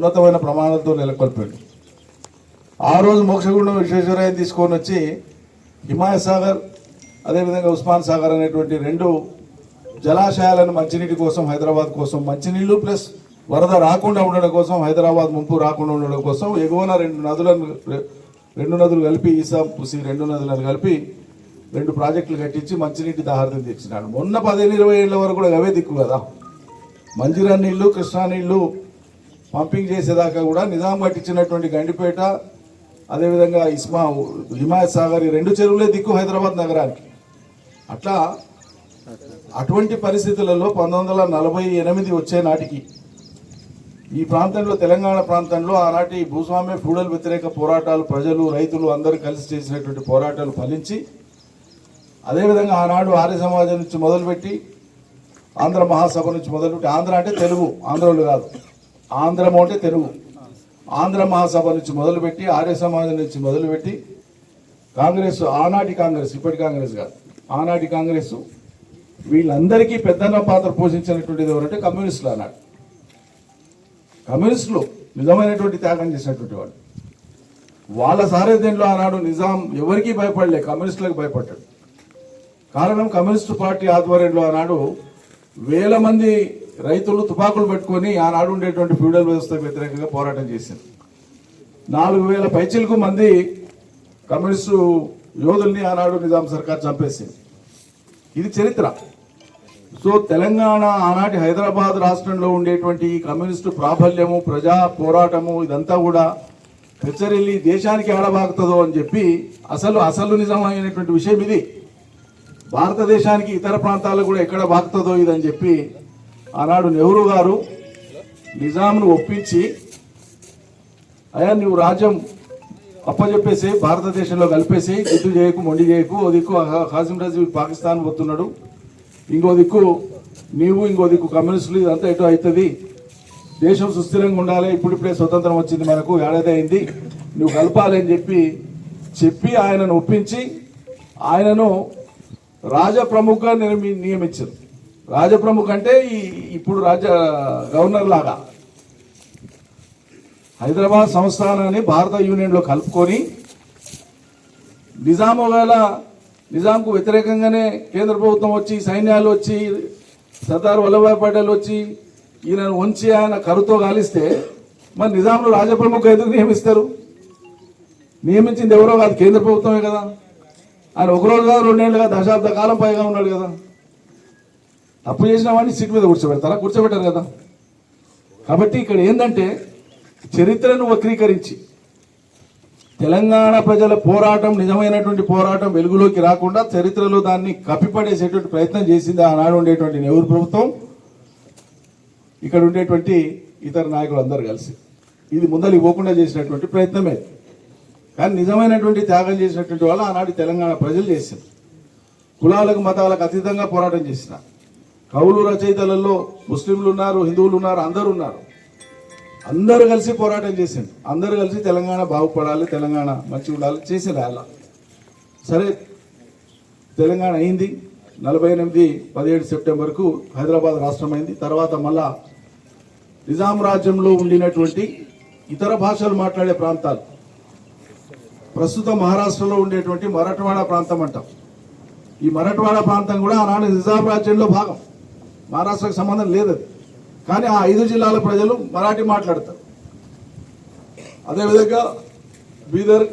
ఉన్నతమైన ప్రమాణాలతో నెలకొల్పాడు. ఆ రోజు మోక్షగుండం విశ్వేశ్వరయ్య తీసుకొని వచ్చి హిమాయ సాగర్ అదేవిధంగా ఉస్మాన్ సాగర్ అనేటువంటి రెండు జలాశయాలను మంచినీటి కోసం హైదరాబాద్ కోసం మంచినీళ్ళు ప్లస్ వరద రాకుండా ఉండడం కోసం హైదరాబాద్ ముంపు రాకుండా ఉండడం కోసం ఎగువన రెండు నదులను రెండు నదులు కలిపి ఈసా పుసి రెండు నదులను కలిపి రెండు ప్రాజెక్టులు కట్టించి మంచినీటి దాహార్థం తెచ్చినాడు. మొన్న పదిహేను ఇరవై ఏళ్ళ వరకు కూడా అవే దిక్కు కదా. మంజిరా నీళ్ళు కృష్ణా నీళ్ళు పంపింగ్ చేసేదాకా కూడా నిజాం కట్టించినటువంటి గండిపేట అదేవిధంగా ఇస్మా హిమాయత్ సాగర్ ఈ రెండు చెరువులే దిక్కు హైదరాబాద్ నగరానికి. అట్లా అటువంటి పరిస్థితులలో పంతొమ్మిది నలభై ఎనిమిది వచ్చే నాటికి ఈ ప్రాంతంలో తెలంగాణ ప్రాంతంలో ఆనాటి భూస్వామ్య ఫ్యూడల్ వ్యతిరేక పోరాటాలు ప్రజలు రైతులు అందరూ కలిసి చేసినటువంటి పోరాటాలు ఫలించి అదేవిధంగా ఆనాడు ఆర్య సమాజం నుంచి మొదలుపెట్టి ఆంధ్ర మహాసభ నుంచి మొదలుపెట్టి ఆంధ్ర అంటే తెలుగు ఆంధ్రులు కాదు. ఆంధ్రము అంటే తెలుగు ఆంధ్ర మహాసభ నుంచి మొదలుపెట్టి ఆర్య సమాజం నుంచి మొదలుపెట్టి కాంగ్రెస్ ఆనాటి కాంగ్రెస్ ఇప్పటి కాంగ్రెస్ కాదు. ఆనాటి కాంగ్రెస్ వీళ్ళందరికీ పెద్దన్న పాత్ర పోషించినటువంటిది ఎవరంటే కమ్యూనిస్టులు అన్నాడు కమ్యూనిస్టులు నిజమైనటువంటి త్యాగం చేసినటువంటి వాళ్ళు. వాళ్ళ సారథ్యంలో ఆనాడు నిజాం ఎవరికీ భయపడలే కమ్యూనిస్టులకు భయపడ్డాడు. కారణం కమ్యూనిస్టు పార్టీ ఆధ్వర్యంలో ఆనాడు వేల మంది రైతులు తుపాకులు పెట్టుకొని ఆనాడు ఉండేటువంటి ఫ్యూడల్ వ్యవస్థకు వ్యతిరేకంగా పోరాటం చేసింది నాలుగు వేల పైచిలకు మంది కమ్యూనిస్టు యోధుల్ని ఆనాడు నిజాం సర్కార్ చంపేసింది. ఇది చరిత్ర. సో తెలంగాణ ఆనాటి హైదరాబాద్ రాష్ట్రంలో ఉండేటువంటి కమ్యూనిస్టు ప్రాబల్యము ప్రజా పోరాటము ఇదంతా కూడా హెచ్చరిల్లి దేశానికి ఆడబాగుతుందో అని చెప్పి అసలు అసలు నిజమైనటువంటి విషయం ఇది. భారతదేశానికి ఇతర ప్రాంతాలకు కూడా ఎక్కడ బాగుతుందో ఇదని చెప్పి ఆనాడు నెహ్రూ గారు నిజాంను ఒప్పించి అయ్యా నువ్వు రాజ్యం అప్పచెప్పేసి భారతదేశంలో కలిపేసి గుర్తు చేయకు మొండి చేయకు. ఓ దిక్కు హాసిం రజీ పాకిస్తాన్ పోతున్నాడు. ఇంకో దిక్కు నీవు ఇంకో దిక్కు కమ్యూనిస్టులు ఇదంతా ఎటు అవుతుంది? దేశం సుస్థిరంగా ఉండాలి. ఇప్పుడిప్పుడే స్వతంత్రం వచ్చింది మనకు ఏడాది అయింది. నువ్వు కలపాలి అని చెప్పి చెప్పి ఆయనను ఒప్పించి ఆయనను రాజప్రముఖ నిర్మి నియమించారు. రాజప్రముఖ అంటే ఈ ఇప్పుడు రాజ గవర్నర్ లాగా. హైదరాబాద్ సంస్థానాన్ని భారత యూనియన్లో కలుపుకొని నిజాం ఒకవేళ నిజాంకు వ్యతిరేకంగానే కేంద్ర ప్రభుత్వం వచ్చి సైన్యాలు వచ్చి సర్దార్ వల్లభాయ్ పటేల్ వచ్చి ఈయనను ఉంచి ఆయన కరుతో కాలిస్తే మరి నిజాంలో రాజప్రముఖ ఎందుకు నియమిస్తారు? నియమించింది ఎవరో కాదు కేంద్ర ప్రభుత్వమే కదా. ఆయన ఒకరోజు కాదు రెండేళ్ళుగా దశాబ్ద కాలం పైగా ఉన్నాడు కదా. తప్పు చేసిన వాడిని సీట్ మీద కూర్చోబెడతారా? కూర్చోబెట్టారు కదా. కాబట్టి ఇక్కడ ఏంటంటే చరిత్రను వక్రీకరించి తెలంగాణ ప్రజల పోరాటం నిజమైనటువంటి పోరాటం వెలుగులోకి రాకుండా చరిత్రలో దాన్ని కప్పిపడేసేటువంటి ప్రయత్నం చేసింది ఆనాడు ఉండేటువంటి నెహ్రూ ప్రభుత్వం ఇక్కడ ఉండేటువంటి ఇతర నాయకులు అందరూ కలిసి. ఇది ముందరికి పోకుండా చేసినటువంటి ప్రయత్నమే. కానీ నిజమైనటువంటి త్యాగం చేసినటువంటి వాళ్ళు ఆనాటి తెలంగాణ ప్రజలు చేశారు. కులాలకు మతాలకు అతీతంగా పోరాటం చేసిన కవులు రచయితలలో ముస్లింలు ఉన్నారు హిందువులు ఉన్నారు అందరూ ఉన్నారు. అందరూ కలిసి పోరాటం చేసింది అందరూ కలిసి తెలంగాణ బాగుపడాలి తెలంగాణ మంచిగా ఉండాలి చేసిండు అలా. సరే తెలంగాణ అయింది. నలభై ఎనిమిది పదిహేడు సెప్టెంబర్కు హైదరాబాద్ రాష్ట్రం అయింది తర్వాత మళ్ళా నిజాం రాజ్యంలో ఉండినటువంటి ఇతర భాషలు మాట్లాడే ప్రాంతాలు. ప్రస్తుతం మహారాష్ట్రలో ఉండేటువంటి మరాఠవాడ ప్రాంతం అంటాం ఈ మరాఠవాడ ప్రాంతం కూడా ఆనాడు నిజాం రాజ్యంలో భాగం. మహారాష్ట్రకు సంబంధం లేదు అది. కానీ ఆ ఐదు జిల్లాల ప్రజలు మరాఠీ మాట్లాడతారు. అదేవిధంగా బీదర్